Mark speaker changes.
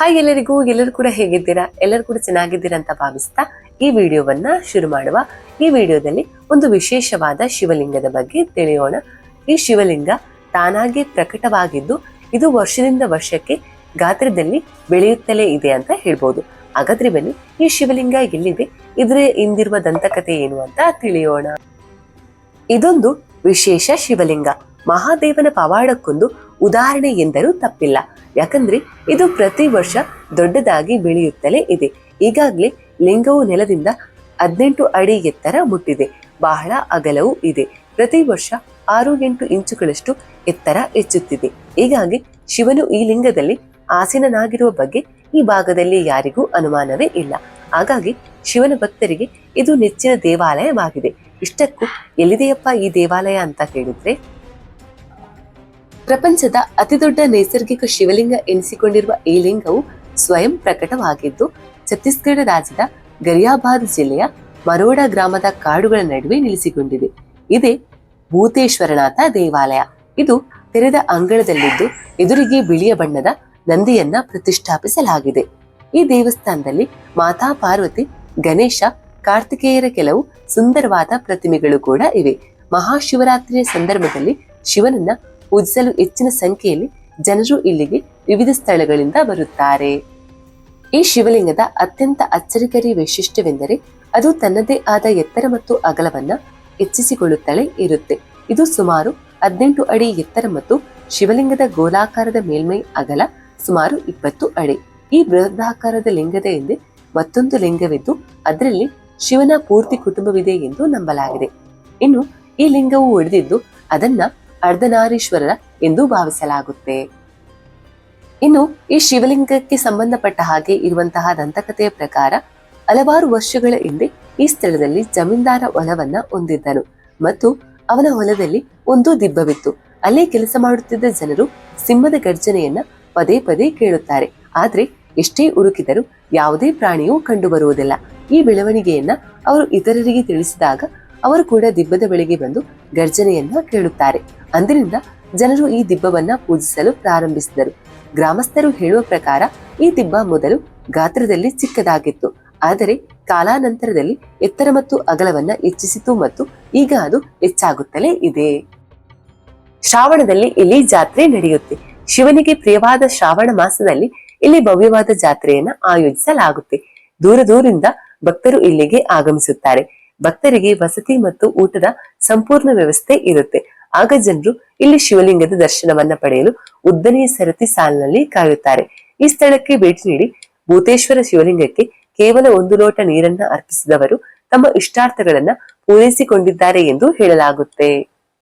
Speaker 1: Hi ಎಲ್ಲರಿಗೂ, ಎಲ್ಲರೂ ಕೂಡ ಹೇಗಿದ್ದೀರಾ? ಎಲ್ಲರೂ ಕೂಡ ಚೆನ್ನಾಗಿದ್ದೀರಾ ಅಂತ ಭಾವಿಸ್ತಾ ಈ ವಿಡಿಯೋವನ್ನ ಶುರು ಮಾಡುವ ಈ ವಿಡಿಯೋದಲ್ಲಿ ಒಂದು ವಿಶೇಷವಾದ ಶಿವಲಿಂಗದ ಬಗ್ಗೆ ತಿಳಿಯೋಣ. ಈ ಶಿವಲಿಂಗ ತಾನಾಗಿ ಪ್ರಕಟವಾಗಿದ್ದು, ಇದು ವರ್ಷದಿಂದ ವರ್ಷಕ್ಕೆ ಗಾತ್ರದಲ್ಲಿ ಬೆಳೆಯುತ್ತಲೇ ಇದೆ ಅಂತ ಹೇಳ್ಬೋದು. ಹಾಗಾದ್ರೆ ಬನ್ನಿ, ಈ ಶಿವಲಿಂಗ ಎಲ್ಲಿದೆ? ಇದ್ರೆ ಹಿಂದಿರುವ ದಂತಕತೆ ಏನು ಅಂತ ತಿಳಿಯೋಣ. ಇದೊಂದು ವಿಶೇಷ ಶಿವಲಿಂಗ. ಮಹಾದೇವನ ಪವಾಡಕ್ಕೊಂದು ಉದಾಹರಣೆ ಎಂದರೂ ತಪ್ಪಿಲ್ಲ. ಯಾಕಂದ್ರೆ ಇದು ಪ್ರತಿ ವರ್ಷ ದೊಡ್ಡದಾಗಿ ಬೆಳೆಯುತ್ತಲೇ ಇದೆ. ಈಗಾಗಲೇ ಲಿಂಗವು ನೆಲದಿಂದ ಹದಿನೆಂಟು ಅಡಿ ಎತ್ತರ ಮುಟ್ಟಿದೆ. ಬಹಳ ಅಗಲವೂ ಇದೆ. ಪ್ರತಿ ವರ್ಷ ಆರು ಎಂಟು ಇಂಚುಗಳಷ್ಟು ಎತ್ತರ ಹೆಚ್ಚುತ್ತಿದೆ. ಹೀಗಾಗಿ ಶಿವನು ಈ ಲಿಂಗದಲ್ಲಿ ಆಸೀನನಾಗಿರುವ ಬಗ್ಗೆ ಈ ಭಾಗದಲ್ಲಿ ಯಾರಿಗೂ ಅನುಮಾನವೇ ಇಲ್ಲ. ಹಾಗಾಗಿ ಶಿವನ ಭಕ್ತರಿಗೆ ಇದು ನೆಚ್ಚಿನ ದೇವಾಲಯವಾಗಿದೆ. ಇಷ್ಟಕ್ಕೂ ಎಲ್ಲಿದೆಯಪ್ಪ ಈ ದೇವಾಲಯ ಅಂತ ಕೇಳಿದ್ರೆ ಪ್ರಪಂಚದ ಅತಿದೊಡ್ಡ ನೈಸರ್ಗಿಕ ಶಿವಲಿಂಗ ಎನಿಸಿಕೊಂಡಿರುವ ಈ ಲಿಂಗವು ಸ್ವಯಂ ಪ್ರಕಟವಾಗಿದ್ದು, ಛತ್ತೀಸ್ಗಢ ರಾಜ್ಯದ ಗರಿಯಾಬಾದ್ ಜಿಲ್ಲೆಯ ಮರೋಡ ಗ್ರಾಮದ ಕಾಡುಗಳ ನಡುವೆ ನಿಲ್ಲಿಸಿಕೊಂಡಿದೆ ಇದೇ ಭೂತೇಶ್ವರನಾಥ ದೇವಾಲಯ. ಇದು ತೆರೆದ ಅಂಗಳದಲ್ಲಿದ್ದು, ಎದುರಿಗೆ ಬಿಳಿಯ ಬಣ್ಣದ ನಂದಿಯನ್ನ ಪ್ರತಿಷ್ಠಾಪಿಸಲಾಗಿದೆ. ಈ ದೇವಸ್ಥಾನದಲ್ಲಿ ಮಾತಾ ಪಾರ್ವತಿ, ಗಣೇಶ, ಕಾರ್ತಿಕೇಯರ ಕೆಲವು ಸುಂದರವಾದ ಪ್ರತಿಮೆಗಳು ಕೂಡ ಇವೆ. ಮಹಾಶಿವರಾತ್ರಿಯ ಸಂದರ್ಭದಲ್ಲಿ ಶಿವನನ್ನ ಪೂಜಿಸಲು ಹೆಚ್ಚಿನ ಸಂಖ್ಯೆಯಲ್ಲಿ ಜನರು ಇಲ್ಲಿಗೆ ವಿವಿಧ ಸ್ಥಳಗಳಿಂದ ಬರುತ್ತಾರೆ. ಈ ಶಿವಲಿಂಗದ ಅತ್ಯಂತ ಅಚ್ಚರಿಕರಿ ವೈಶಿಷ್ಟ್ಯವೆಂದರೆ ಅದು ತನ್ನದೇ ಆದ ಎತ್ತರ ಮತ್ತು ಅಗಲವನ್ನ ಹೆಚ್ಚಿಸಿಕೊಳ್ಳುತ್ತಲೇ ಇರುತ್ತೆ. ಇದು ಸುಮಾರು ಹದಿನೆಂಟು ಅಡಿ ಎತ್ತರ ಮತ್ತು ಶಿವಲಿಂಗದ ಗೋಲಾಕಾರದ ಮೇಲ್ಮೈ ಅಗಲ ಸುಮಾರು ಇಪ್ಪತ್ತು ಅಡಿ. ಈ ಬೃಹದಾಕಾರದ ಲಿಂಗದ ಹಿಂದೆ ಮತ್ತೊಂದು ಲಿಂಗವಿದ್ದು, ಅದರಲ್ಲಿ ಶಿವನ ಪೂರ್ತಿ ಕುಟುಂಬವಿದೆ ಎಂದು ನಂಬಲಾಗಿದೆ. ಇನ್ನು ಈ ಲಿಂಗವು ಒಡೆದಿದ್ದು, ಅದನ್ನ ಅರ್ಧನಾರೀಶ್ವರರ ಎಂದು ಭಾವಿಸಲಾಗುತ್ತೆ. ಇನ್ನು ಈ ಶಿವಲಿಂಗಕ್ಕೆ ಸಂಬಂಧಪಟ್ಟ ಹಾಗೆ ಇರುವಂತಹ ದಂತಕಥೆಯ ಪ್ರಕಾರ ಹಲವಾರು ವರ್ಷಗಳ ಹಿಂದೆ ಈ ಸ್ಥಳದಲ್ಲಿ ಜಮೀನ್ದಾರ ಹೊಲವನ್ನ ಹೊಂದಿದ್ದನು ಮತ್ತು ಅವನ ಹೊಲದಲ್ಲಿ ಒಂದು ದಿಬ್ಬವಿತ್ತು. ಅಲ್ಲೇ ಕೆಲಸ ಮಾಡುತ್ತಿದ್ದ ಜನರು ಸಿಂಹದ ಗರ್ಜನೆಯನ್ನ ಪದೇ ಪದೇ ಕೇಳುತ್ತಾರೆ. ಆದ್ರೆ ಎಷ್ಟೇ ಹುಡುಕಿದರೂ ಯಾವುದೇ ಪ್ರಾಣಿಯೂ ಕಂಡುಬರುವುದಿಲ್ಲ. ಈ ಬೆಳವಣಿಗೆಯನ್ನ ಅವರು ಇತರರಿಗೆ ತಿಳಿಸಿದಾಗ ಅವರು ಕೂಡ ದಿಬ್ಬದ ಬಳಿಗೆ ಬಂದು ಗರ್ಜನೆಯನ್ನ ಕೇಳುತ್ತಾರೆ. ಅಂದಿನಿಂದ ಜನರು ಈ ದಿಬ್ಬವನ್ನ ಪೂಜಿಸಲು ಪ್ರಾರಂಭಿಸಿದರು. ಗ್ರಾಮಸ್ಥರು ಹೇಳುವ ಪ್ರಕಾರ ಈ ದಿಬ್ಬ ಮೊದಲು ಗಾತ್ರದಲ್ಲಿ ಚಿಕ್ಕದಾಗಿತ್ತು. ಆದರೆ ಕಾಲಾನಂತರದಲ್ಲಿ ಎತ್ತರ ಮತ್ತು ಅಗಲವನ್ನ ಹೆಚ್ಚಿಸಿತು ಮತ್ತು ಈಗ ಅದು ಹೆಚ್ಚಾಗುತ್ತಲೇ ಇದೆ. ಶ್ರಾವಣದಲ್ಲಿ ಇಲ್ಲಿ ಜಾತ್ರೆ ನಡೆಯುತ್ತೆ. ಶಿವನಿಗೆ ಪ್ರಿಯವಾದ ಶ್ರಾವಣ ಮಾಸದಲ್ಲಿ ಇಲ್ಲಿ ಭವ್ಯವಾದ ಜಾತ್ರೆಯನ್ನ ಆಯೋಜಿಸಲಾಗುತ್ತೆ. ದೂರ ದೂರಿಂದ ಭಕ್ತರು ಇಲ್ಲಿಗೆ ಆಗಮಿಸುತ್ತಾರೆ. ಭಕ್ತರಿಗೆ ವಸತಿ ಮತ್ತು ಊಟದ ಸಂಪೂರ್ಣ ವ್ಯವಸ್ಥೆ ಇರುತ್ತೆ. ಆಗ ಜನರು ಇಲ್ಲಿ ಶಿವಲಿಂಗದ ದರ್ಶನವನ್ನ ಪಡೆಯಲು ಉದ್ದನೆಯ ಸರತಿ ಸಾಲಿನಲ್ಲಿ ಕಾಯುತ್ತಾರೆ. ಈ ಸ್ಥಳಕ್ಕೆ ಭೇಟಿ ನೀಡಿ ಭೂತೇಶ್ವರ ಶಿವಲಿಂಗಕ್ಕೆ ಕೇವಲ ಒಂದು ಲೋಟ ನೀರನ್ನ ಅರ್ಪಿಸಿದವರು ತಮ್ಮ ಇಷ್ಟಾರ್ಥಗಳನ್ನ ಪೂರೈಸಿಕೊಂಡಿದ್ದಾರೆ ಎಂದು ಹೇಳಲಾಗುತ್ತೆ.